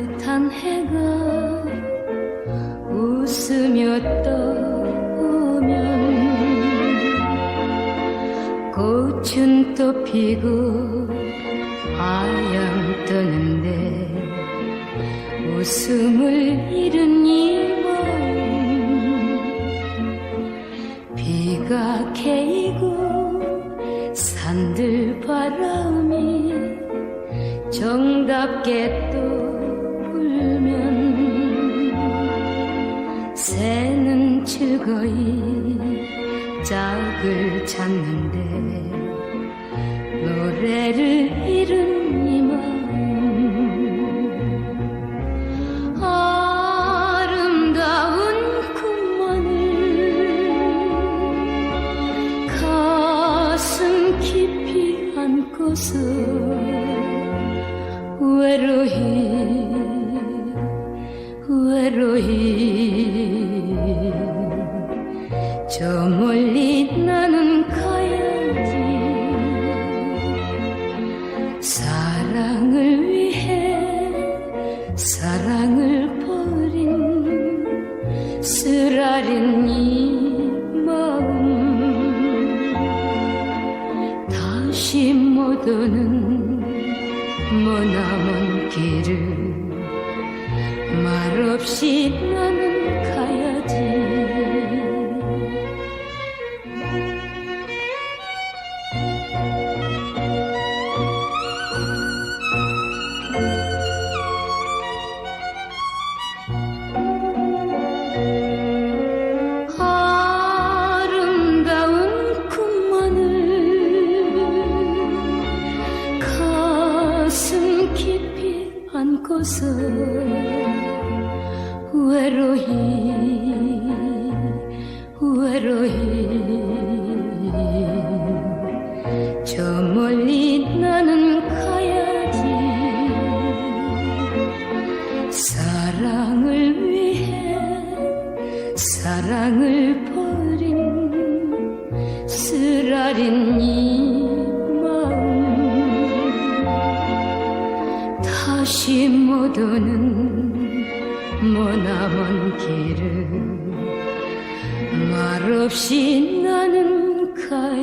따뜻한 해가 웃으며 떠오면 꽃은 또 피고 하얀 뜨는데 웃음을 잃은 이몸 비가 개이고 산들 바람이 정답게 또 새는 즐거이 짝을 찾는데 노래를 잃은 이 마음 아름다운 꿈만을 가슴 깊이 안고서 외로이 외로이 저 멀리 나는 가야지. 사랑을 위해 사랑을 버린 쓰라린 이 마음. 다시 못 오는 머나먼 길을 말없이 나는 가야지 안고서 외로이 외로이. 저 멀리 나는 가야지. 사랑을 위해 사랑을 버린 쓰라린 못 오는 머나먼 길을 말없이 나는 가야